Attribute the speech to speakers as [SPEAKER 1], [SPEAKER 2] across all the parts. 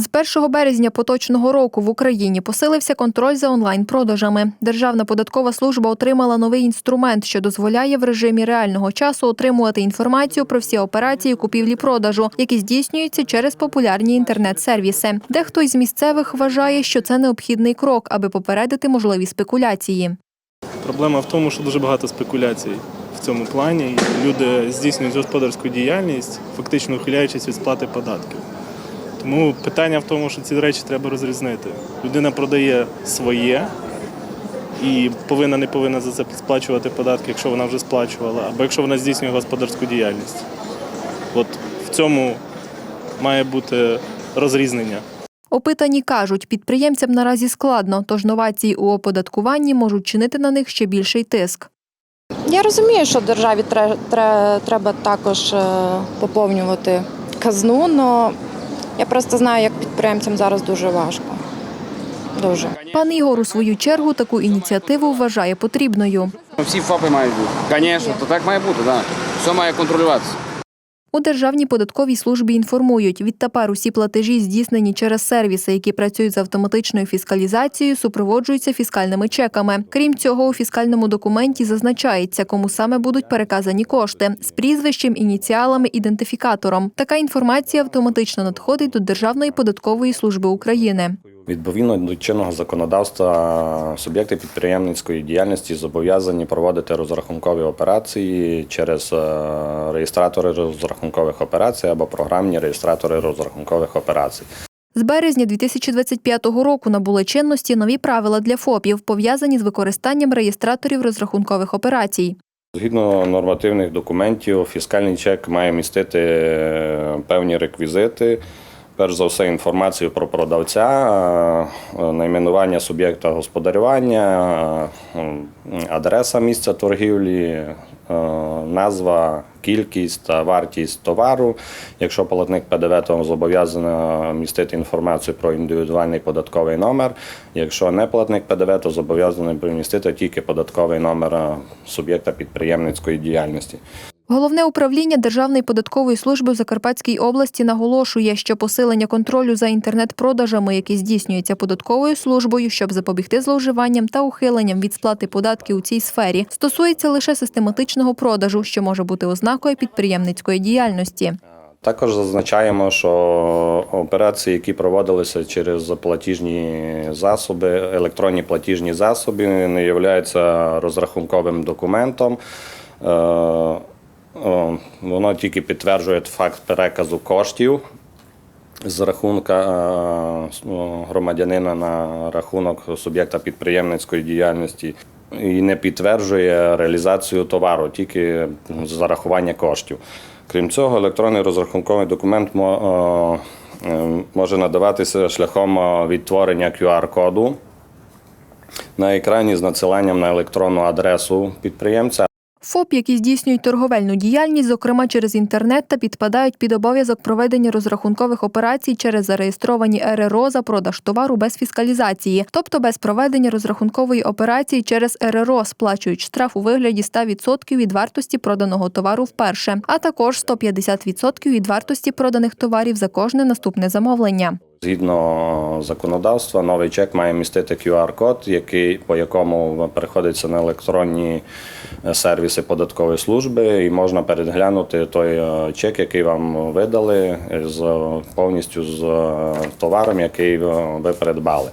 [SPEAKER 1] З 1 березня поточного року в Україні посилився контроль за онлайн-продажами. Державна податкова служба отримала новий інструмент, що дозволяє в режимі реального часу отримувати інформацію про всі операції купівлі-продажу, які здійснюються через популярні інтернет-сервіси. Дехто із місцевих вважає, що це необхідний крок, аби попередити можливі спекуляції.
[SPEAKER 2] Проблема в тому, що дуже багато спекуляцій в цьому плані. Люди здійснюють господарську діяльність, фактично ухиляючись від сплати податків. Тому питання в тому, що ці речі треба розрізнити. Людина продає своє і повинна не повинна за це сплачувати податки, якщо вона вже сплачувала, або якщо вона здійснює господарську діяльність. От в цьому має бути розрізнення.
[SPEAKER 1] Опитані кажуть, підприємцям наразі складно, тож новації у оподаткуванні можуть чинити на них ще більший тиск.
[SPEAKER 3] Я розумію, що державі тре- тре- треба також е, поповнювати казну, але я просто знаю, як підприємцям зараз дуже важко. Дуже.
[SPEAKER 1] Пан Ігор у свою чергу таку ініціативу вважає потрібною.
[SPEAKER 4] Всі ФАПи мають бути. Звісно, то так має бути, Да. Все має контролюватися.
[SPEAKER 1] У Державній податковій службі інформують, відтепер усі платежі, здійснені через сервіси, які працюють з автоматичною фіскалізацією, супроводжуються фіскальними чеками. Крім цього, у фіскальному документі зазначається, кому саме будуть переказані кошти з прізвищем, ініціалами, ідентифікатором. Така інформація автоматично надходить до Державної податкової служби України.
[SPEAKER 5] Відповідно до чинного законодавства, суб'єкти підприємницької діяльності зобов'язані проводити розрахункові операції через е, реєстратори розрахункових операцій або програмні реєстратори розрахункових операцій.
[SPEAKER 1] З березня 2025 року набули чинності нові правила для ФОПів, пов'язані з використанням реєстраторів розрахункових операцій.
[SPEAKER 5] Згідно нормативних документів, фіскальний чек має містити е, певні реквізити. Перш за все, інформацію про продавця, е, найменування суб'єкта господарювання, е, адреса місця торгівлі, е, назва, кількість та вартість товару. Якщо платник ПДВ, то зобов'язано містити інформацію про індивідуальний податковий номер. Якщо не платник ПДВ, то зобов'язаний примістити тільки податковий номер суб'єкта підприємницької діяльності.
[SPEAKER 1] Головне управління Державної податкової служби в Закарпатській області наголошує, що посилення контролю за інтернет-продажами, які здійснюються податковою службою, щоб запобігти зловживанням та ухиленням від сплати податків у цій сфері, стосується лише систематичного продажу, що може бути ознакою підприємницької діяльності.
[SPEAKER 5] Також зазначаємо, що операції, які проводилися через платіжні засоби, електронні платіжні засоби, не являються розрахунковим документом. Е, Воно тільки підтверджує факт переказу коштів з рахунка е, громадянина на рахунок суб'єкта підприємницької діяльності і не підтверджує реалізацію товару, тільки зарахування коштів. Крім цього, електронний розрахунковий документ е, е, може надаватися шляхом е, відтворення QR-коду на екрані з надсиланням на електронну адресу підприємця
[SPEAKER 1] ФОП, які здійснюють торговельну діяльність, зокрема через інтернет, та підпадають під обов'язок проведення розрахункових операцій через зареєстровані РРО за продаж товару без фіскалізації, тобто без проведення розрахункової операції через РРО сплачують штраф у вигляді 100% від вартості проданого товару вперше, а також 150% від вартості проданих товарів за кожне наступне замовлення.
[SPEAKER 5] Згідно законодавства, новий чек має містити QR-код, який, по якому переходиться на електронні е, сервіси податкової служби, і можна переглянути той е, чек, який вам видали, з повністю з е, товаром, який ви придбали.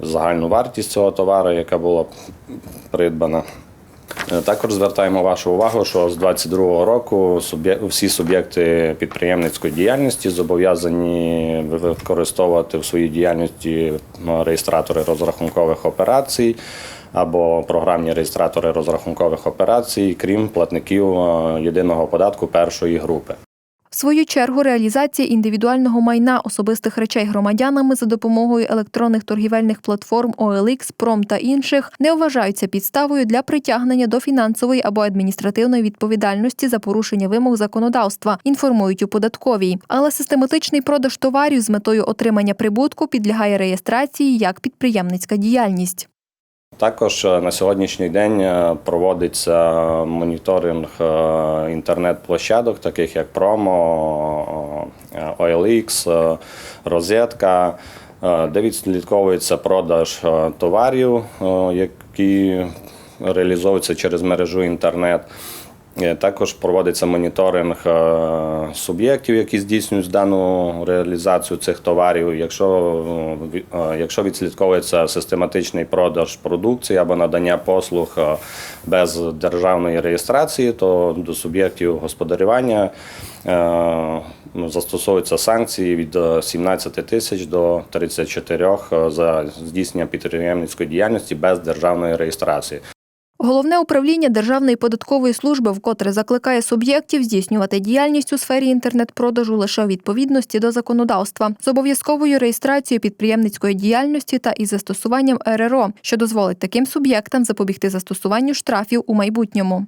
[SPEAKER 5] Загальну вартість цього товару, яка була придбана. Е, Також звертаємо вашу увагу, що з 2022 року всі суб'єкти підприємницької діяльності зобов'язані використовувати в своїй діяльності ну, реєстратори розрахункових операцій або програмні реєстратори розрахункових операцій, крім платників е, єдиного податку першої групи.
[SPEAKER 1] В свою чергу реалізація індивідуального майна особистих речей громадянами за допомогою електронних торгівельних платформ OLX, Пром та інших не вважаються підставою для притягнення до фінансової або адміністративної відповідальності за порушення вимог законодавства, інформують у податковій. Але систематичний продаж товарів з метою отримання прибутку підлягає реєстрації як підприємницька діяльність.
[SPEAKER 5] Також е, на сьогоднішній день е, проводиться моніторинг е, інтернет-площадок, таких як е, OLX, розетка, де відслідковується продаж товарів, які реалізовуються через мережу інтернет. Е, Також проводиться моніторинг е, суб'єктів, які здійснюють дану реалізацію цих товарів. Якщо, е, якщо відслідковується систематичний продаж продукції або надання послуг без державної реєстрації, то до суб'єктів господарювання ну, застосовуються санкції від е, 17 тисяч до 34 за здійснення підприємницької діяльності без державної реєстрації.
[SPEAKER 1] Головне управління Державної податкової служби вкотре закликає суб'єктів здійснювати діяльність у сфері інтернет-продажу лише у відповідності до законодавства з обов'язковою реєстрацією підприємницької діяльності та із застосуванням РРО, що дозволить таким суб'єктам запобігти застосуванню штрафів у майбутньому.